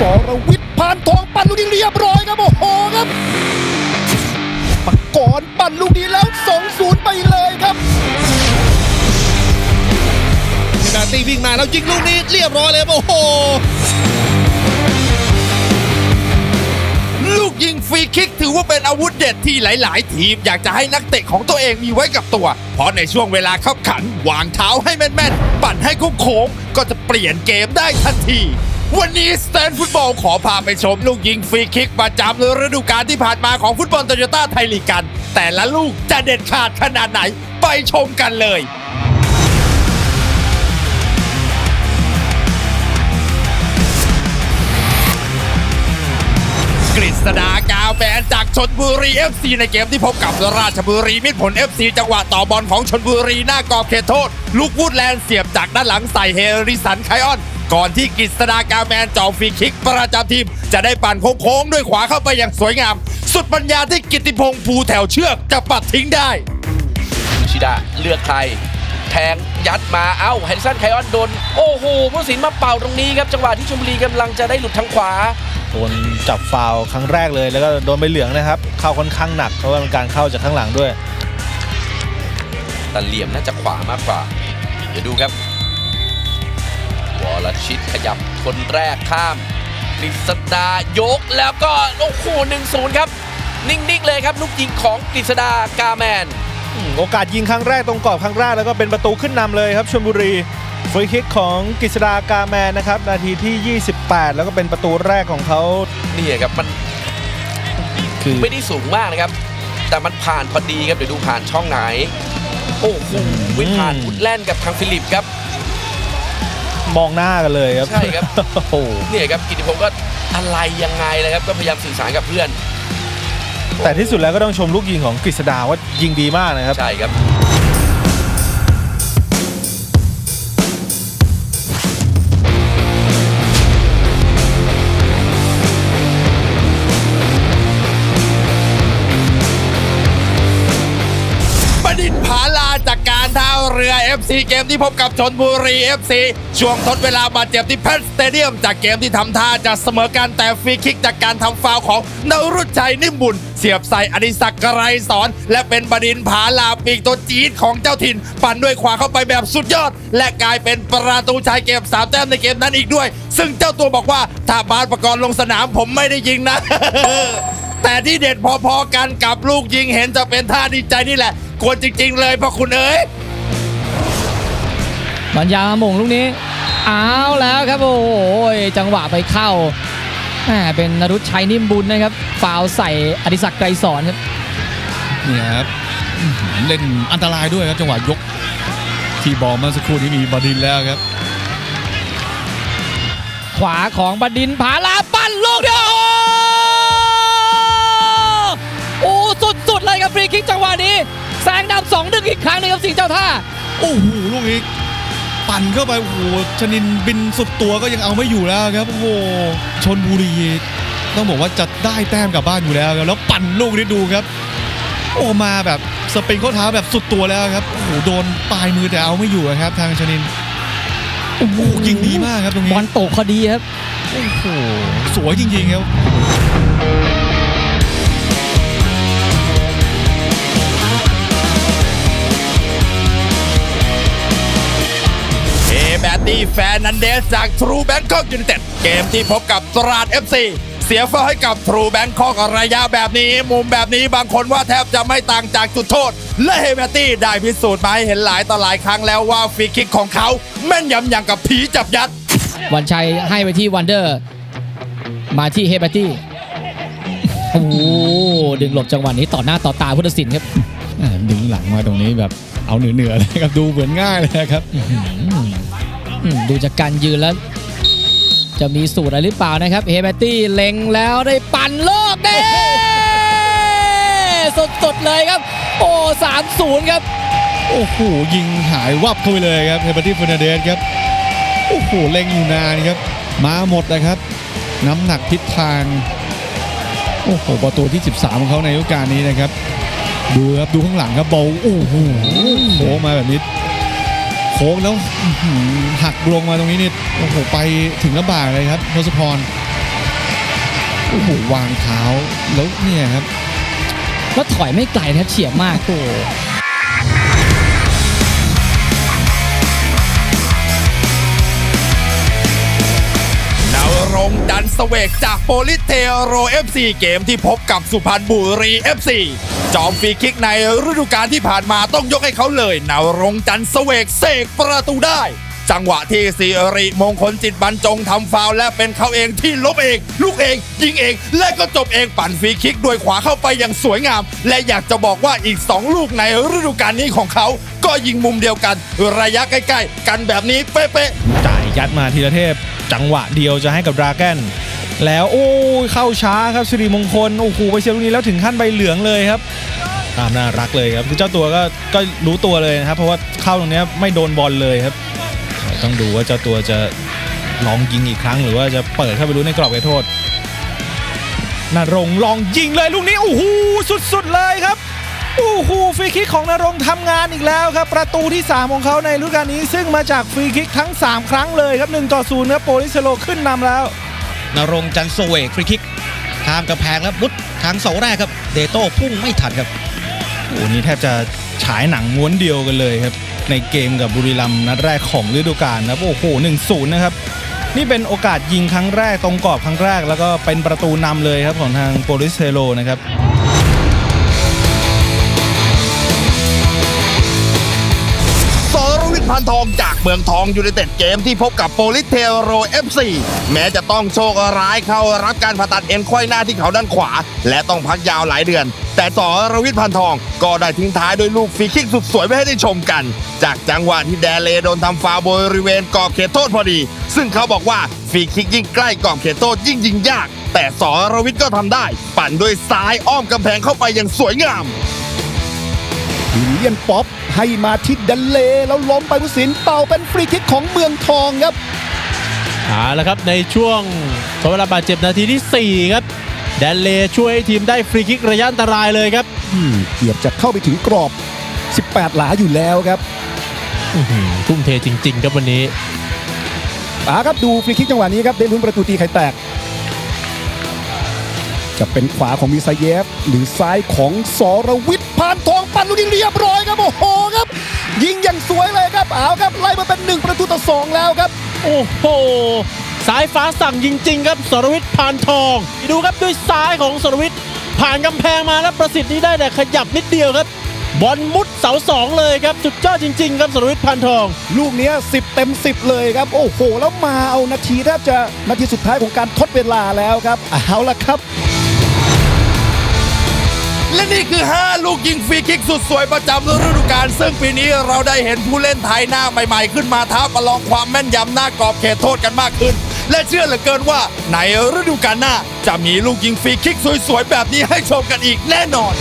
สรวิทย์พานทองปั่นลูกนี้เรียบร้อยครับโอ้โหครับปกรณ์ปั่นลูกนี้แล้ว 2-0 ไปเลยครับนาตีวิ่งมาแล้วยิงลูกนี้เรียบร้อยเลยโอ้โห ลูกยิงฟรีคิกถือว่าเป็นอาวุธเด็ดที่หลาย ๆ ทีมอยากจะให้นักเตะของตัวเองมีไว้กับตัว เพราะในช่วงเวลาขับขัน วางเท้าให้แม่น ๆ ปั่นให้โค้งก็จะเปลี่ยนเกมได้ทันที วันนี้สแตนฟุตบอลขอพาไปชมลูกยิงฟรีคิกประจำฤดูกาลที่ผ่านมาของฟุตบอลโตโยต้าไทยลีกกัน แต่ละลูกจะเด็ดขาดขนาดไหนไปชมกันเลย กฤษดากาวแบนจากชนบุรี FC ในเกมที่พบกับราชบุรีมิตรผล FC จังหวะต่อบอลของชนบุรีหน้ากรอบเขตโทษ ลูกวูดแลนด์เสียบจากด้านหลังใส่เฮริสันไคออน ก่อนที่กฤษดากาแมนจ่อฟรีคิกประจำทีม จะได้ปั่นโค้งๆด้วยขวาเข้าไปอย่างสวยงาม สุดปัญญาที่กิติพงษ์ภูแถวเชือกจะปัดทิ้งได้ชิดะเลือกใครแทงยัดมาเอ้าแฮนสันไคออนโดน โอ้โหผู้สินมาเป่าตรงนี้ครับ จังหวะที่ชมบุรีกำลังจะได้หลุดทางขวา โดนจับฟาวครั้งแรกเลยแล้วก็โดนใบเหลืองนะครับ เข้าค่อนข้างหนักเพราะว่าเป็นการเข้าจากข้างหลังด้วยแต่เหลี่ยมน่าจะขวามากกว่า เดี๋ยวดูครับ วอลชิตขยับคนแรกข้ามกฤษดายกแล้วก็โอ้โหหนึ่งศูนย์ครับ นิ่ง ๆ เลยครับ ลูกยิงของกฤษดากาแมนอืมโอกาสยิงครั้งแรกตรงกรอบครั้งแรกแล้วก็เป็นประตูขึ้นนำเลยครับชลบุรีฟรีคิกของกฤษดากาแมนนะครับ นาทีที่ 28 แล้วก็เป็นประตูแรกของเขานี่ครับมันคือไม่ได้สูงมากนะครับ แต่มันผ่านพอดีครับเดี๋ยวดูผ่านช่องไหน โอ้โหวิผ่านพุดแลนด์กับทางฟิลิปครับ มองหน้ากันเลยครับใช่ครับ โอ้โหเนี่ยครับกิติพงศ์ก็อะไรยังไงนะครับก็พยายามสื่อสารกับเพื่อนแต่ที่สุดแล้วก็ต้องชมลูกยิงของกฤษดาว่ายิงดีมากนะครับ ใช่ครับบ เรือ FC เกมที่พบกับชนบุรี FC ช่วงทดเวลาบาดเจ็บที่เพชรสเตเดียม จากเกมที่ทำท่าจะเสมอกันแต่ฟรีคิกจากการทำฟาวของนรุชัยนิ่มบุญ เสียบใส่อดิศักดิ์ไกรสอน และเป็นบดินผาลาปีกตัวจี๊ดของเจ้าถิ่น ปั่นด้วยขวาเข้าไปแบบสุดยอด และกลายเป็นประตูชัยเก็บสามแต้มในเกมนั้นอีกด้วย ซึ่งเจ้าตัวบอกว่าถ้าบาสประกรณ์ลงสนามผมไม่ได้ยิงนะ แต่ที่เด็ดพอๆกันกับลูกยิงเห็นจะเป็นท่าดีใจนี่แหละกวนจริง ๆ เลยพ่อคุณเอ๋ย บัญญาหม่งลูกนี้เอาแล้วครับโอ้โหจังหวะไปเข้าแหมเป็นนรุชชัยนิ่มบุญนะครับฟาวล์ใส่อดิศักดิ์ไกรสอนครับเนี่ยครับอื้อหือเล่นอันตรายด้วยครับจังหวะยก ที่บอลเมื่อสักครู่นี้มีบดินทร์แล้วครับ ขวาของบดินทร์ผาลาปั้นลูกเดียวโอ้สุดๆเลยครับฟรีคิกจังหวะนี้แซงนำสองหนึ่งอีกครั้งหนึงครับสิงห์เจ้าท่าโอ้โหลูกนี้ ปั่นเข้าไปโอ้โหชนินบินสุดตัวก็ยังเอาไม่อยู่แล้วครับโอ้โหชนบุรีต้องบอกว่าจะได้แต้มกลับบ้านอยู่แล้วครับแล้วปั่นลูกนี้ดูครับ โอ้มาแบบสปริงข้อเท้าแบบสุดตัวแล้วครับโอ้โหโดนปลายมือแต่เอาไม่อยู่อะครับ ทางชนินโอ้โหยิงดีมากครับตรงบนี้อลตกพอดีครับโอ้โหสวยจริงๆครับ แบดดี้แฟนนันเดสจากทรูแบงคอกยู n นเต็ดเกมที่พบกับตราด FC เสียฟาวล์ให้กับทรูแบงคอกระยะแบบนี้ มุมแบบนี้บางคนว่าแทบจะไม่ต่างจากจุดโทษ และเฮแบตตี้ได้พิสูจน์มาให้เห็นหลายต่อหลายครั้งแล้วว่าฟรีคิกของเขาแม่นยำอย่างกับผีจับยัด วันชัยให้ไปที่วันเดอร์ มาที่เฮเบตตี้โอ้โหดึงหลบจังหวะนี้ต่อหน้าต่อตาพุทธศิลป์ครับอ่าดึงหลังมาตรงนี้แบบเอาเหนือๆเลยครับดูเหมือนง่ายเลยครับอืม ดูจากการยืนแล้ว จะมีสูตรอะไรหรือเปล่านะครับ เฮเบตตี้เล็งแล้วได้ปั่นโลกเด้สดๆเลยครับ โอ้สามศูนย์ครับโอ้โหยิงหายวับเข้าไปเลยครับเฮเบอร์ตี้เฟอร์นันเดสครับโอ้โหเล็งอยู่นานครับ มาหมดนะครับ น้ำหนักทิศทางโอ้โหประตูที่ 13 ของเขาในฤดูกาลนี้นะครับ ดูครับ ดูข้างหลังครับบอลโอ้โหโค้งมาแบบนี้ ค้งแล้วอื้อหือหักลงมาตรงนี้นี่โอ้โหไปถึงลำบากเลยครับทศพรโอ้โหวางเท้าแล้วเนี่ยครับแล้วถอยไม่ไกลนะครับเฉียบมากโอ้ เสวกจากโปลิเทโร FC เกมที่พบกับสุพรรณบุรี FC จอมฟรีคิกในฤดูกาลที่ผ่านมาต้องยกให้เขาเลยนวรงจันทร์เสวกเสกประตูได้ จังหวะที่สิริมงคลจิตบรรจงทำฟาวและเป็นเขาเองที่ลบเอง ลูกเอง ยิงเอง และก็จบเองปั่นฟรีคิกด้วยขวาเข้าไปอย่างสวยงาม และอยากจะบอกว่าอีก 2 ลูกในฤดูกาลนี้ของเขา ก็ยิงมุมเดียวกัน ระยะใกล้ ๆ กันแบบนี้เป๊ะๆจ่ายยัดมาทีละเทพ จังหวะเดียวจะให้กับดราแกน แล้วโอ้เข้าช้าครับสิริมงคลโอ้โหไปเชียร์ลูกนี้แล้วถึงขั้นใบเหลืองเลยครับ ตามน่ารักเลยครับคือเจ้าตัวก็ก็รู้ตัวเลยนะครับ เพราะว่าเข้าตรงนี้ไม่โดนบอลเลยครับ ต้องดูว่าเจ้าตัวจะลองยิงอีกครั้งหรือว่าจะเปิดเข้าไปรู้ในกรอบเขตโทษนรงค์ลองยิงเลยลูกนี้โอ้โหสุดๆเลยครับโอ้โหฟรีคิกของนรงค์ทำงานอีกแล้วครับ ประตูที่ 3 ของเขาในฤดูกาลนี้ ซึ่งมาจากฟรีคิกทั้ง 3 ครั้งเลยครับ1ต่อ0ครับโปลิสเซโลขึ้นนำแล้ว นรงจันโซเวกฟรีคิกข้ามกระแพงแล้วบุดทางเสาแรกครับ เดโต้พุ่งไม่ทันครับโอ้โหนี่แทบจะฉายหนังม้วนเดียวกันเลยครับ ในเกมกับบุรีรัมย์นัดแรกของฤดูกาลนะครับโอ้โห1-0นะครับ นี่เป็นโอกาสยิงครั้งแรกตรงกรอบครั้งแรก แล้วก็เป็นประตูนำเลยครับของทางโปลิสเทโลนะครับ รวิทย์พันทองจากเมืองทองยูไนเต็ดเกมที่พบกับโปลิสเทโร FC แม้จะต้องโชคร้ายเข้ารับการผ่าตัดเอ็นไขว้หน้าที่เขาด้านขวา และต้องพักยาวหลายเดือน แต่สรวิทย์พันทองก็ได้ทิ้งท้ายด้วยลูกฟรีคิกสุดสวยไว้ให้ได้ชมกัน จากจังหวะที่แดเลโดนทำฟาวล์บริเวณกรอบเขตโทษพอดี ซึ่งเขาบอกว่าฟรีคิกยิ่งใกล้กรอบเขตโทษยิ่งยิงยาก แต่สรวิทย์ก็ทำได้ ปั่นด้วยซ้ายอ้อมกำแพงเข้าไปอย่างสวยงาม วิลเลียนป๊อปให้มาที่ดันเล แล้วล้มไปผู้สินเป่าเป็นฟรีคิกของเมืองทองครับเอาละครับในช่วงทดเวลาบาดเจ็บนาทีที่ 4 ครับแดนเลช่วยให้ทีมได้ฟรีคิกระยะอันตรายเลยครับอืมเกือบจะเข้าไปถึงกรอบ 18 หลาอยู่แล้วครับอื้อหือทุ่มเทจริง ๆ ครับวันนี้ป๋าครับดูฟรีคิกจังหวะนี้ครับได้ลุ้นประตูตีไข่แตก จะเป็นขวาของมิซาเยฟ หรือซ้ายของสรวิทย์พานทองปั่นลูกนี้เรียบร้อยครับโอ้โหครับ ยิงอย่างสวยเลยครับเอาครับไล่มาเป็นหนึ่งประตูต่อสองแล้วครับ โอ้โหสายฟ้าสั่งจริง ๆ ครับสรวิทย์พานทอง ดูครับด้วยซ้ายของสรวิทย์ผ่านกำแพงมาแล้วประสิทธิ์นี้ได้แต่ขยับนิดเดียวครับบอลมุดเสาสองเลยครับสุดยอดจริง ๆ ครับสรวิทย์พานทอง ลูกเนี้ย10 เต็ม 10 เลยครับ โอ้โห แล้วมาเอานาทีแทบจะนาทีสุดท้ายของการทดเวลาแล้วครับเอาละครับ และนี่คือ 5 ลูกยิงฟรีคิกสุดสวยประจำฤดูกาลซึ่งปีนี้เราได้เห็นผู้เล่นไทยหน้าใหม่ๆ ขึ้นมาท้าประลองความแม่นยำหน้ากรอบเขตโทษกันมากขึ้น และเชื่อเหลือเกินว่าในฤดูกาลหน้า จะมีลูกยิงฟรีคิกสวยๆ แบบนี้ให้ชมกันอีกแน่นอน